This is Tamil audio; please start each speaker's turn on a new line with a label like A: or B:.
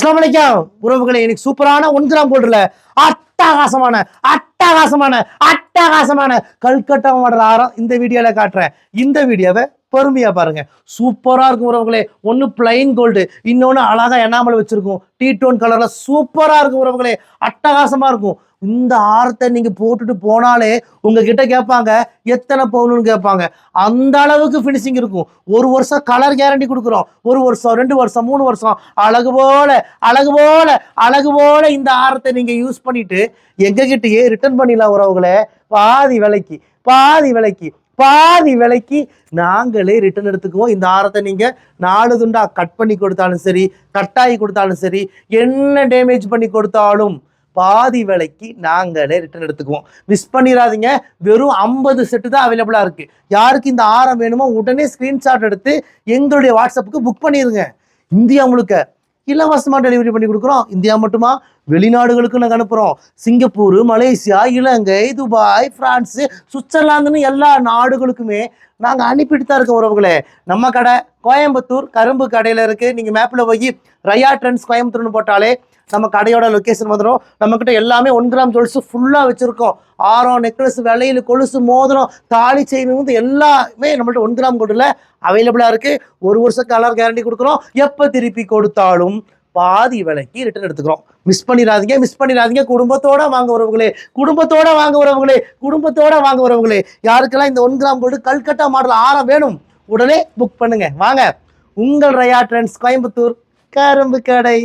A: அஸ்லாம் வலைக்கம் உறவுகளே எனக்கு சூப்பரான ஒன்றாம் கிராம் அட்டகாசமான அட்டகாசமான அட்டகாசமான. கல்கட்டா மாடல் ஆரம் இந்த வீடியோல காட்டுறேன். இந்த வீடியோவை பொறுமையா பாருங்க. சூப்பரா இருக்கும் உறவுகளே. ஒன்னு பிளைன் கோல்டு இன்னொன்னு அழகா எண்ணாமல் வச்சிருக்கும். டீ டோன் கலர்ல சூப்பரா இருக்கும் உறவுகளே. அட்டகாசமா இருக்கும். இந்த ஆரத்தை நீங்க போட்டுட்டு போனாலே உங்ககிட்ட கேட்பாங்க எத்தனை பவுனுன்னு கேட்பாங்க. அந்த அளவுக்கு ஃபினிஷிங் இருக்கும். ஒரு வருஷம் கலர் கேரண்டி கொடுக்குறோம். ஒரு வருஷம் ரெண்டு வருஷம் மூணு வருஷம். அழகு போல அழகு போல அழகு போல இந்த ஆரத்தை நீங்க யூஸ் பண்ணிட்டு எங்ககிட்டயே ரிட்டர்ன் பண்ணிடலாம் உறவுகளை. பாதி விலைக்கு பாதி விலைக்கு. பாதி விலைக்கு நாங்களே ரிட்டர்ன் எடுத்துக்குவோம். இந்த ஆரத்தை நீங்கள் நாலு துண்டா கட் பண்ணி கொடுத்தாலும் சரி கட்டாயி கொடுத்தாலும் சரி என்ன டேமேஜ் பண்ணி கொடுத்தாலும் பாதி விலைக்கு நாங்களே ரிட்டர்ன் எடுத்துக்குவோம். மிஸ் பண்ணிடாதீங்க வெறும் ஐம்பது செட்டு தான் அவைலபிளாக இருக்குது யாருக்கு இந்த ஆரம் வேணுமோ உடனே ஸ்க்ரீன்ஷாட் எடுத்து எங்களுடைய வாட்ஸ்அப்புக்கு புக் பண்ணிடுங்க இந்தியா முழுக்க இலவசமாக டெலிவரி பண்ணி கொடுக்குறோம். இந்தியா மட்டுமா? வெளிநாடுகளுக்கு நாங்கள் அனுப்புகிறோம் Singapore Malaysia Ilangai Dubai France சுவிட்சர்லாந்துன்னு எல்லா நாடுகளுக்குமே நாங்கள் அனுப்பிட்டு தான் இருக்கோம் உறவுகளே. நம்ம கடை கோயம்புத்தூர் கரும்பு கடையில் இருக்குது நீங்கள் மேப்பில் போய் ரயா ட்ரெண்ட்ஸ் கோயம்புத்தூர்னு போட்டாலே நம்ம கடையோட லொக்கேஷன் வந்துடும் நம்மக்கிட்ட எல்லாமே ஒன் கிராம் ஜுவல்ஸு ஃபுல்லாக வச்சுருக்கோம். ஆரம் நெக்லஸ் விலையில் கொலுசு மோதிரம் தாலி செயின் வந்து எல்லாமே நம்மள்ட்ட ஒன் கிராம் கோட்டில் அவைலபிளாக இருக்குது ஒரு வருஷம் கலர் கேரண்டி கொடுக்குறோம். எப்போ திருப்பி கொடுத்தாலும் பாதி விலைக்கு ரிட்டர்ன் எடுத்துக்கிறோம். மிஸ் பண்ணிடாதீங்க மிஸ் பண்ணிடாதீங்க. குடும்பத்தோட வாங்க உறவுகளே குடும்பத்தோட வாங்க குடும்பத்தோட வாங்க வரவங்களே யாருக்கெல்லாம் இந்த ஒன் கிராம் போட்டு கல்கட்டா மாடல் ஆரம் வேணும் உடனே புக் பண்ணுங்க. வாங்க. உங்கள் ரயா ட்ரெண்ட்ஸ் கோயம்புத்தூர் கரும்பு கடை.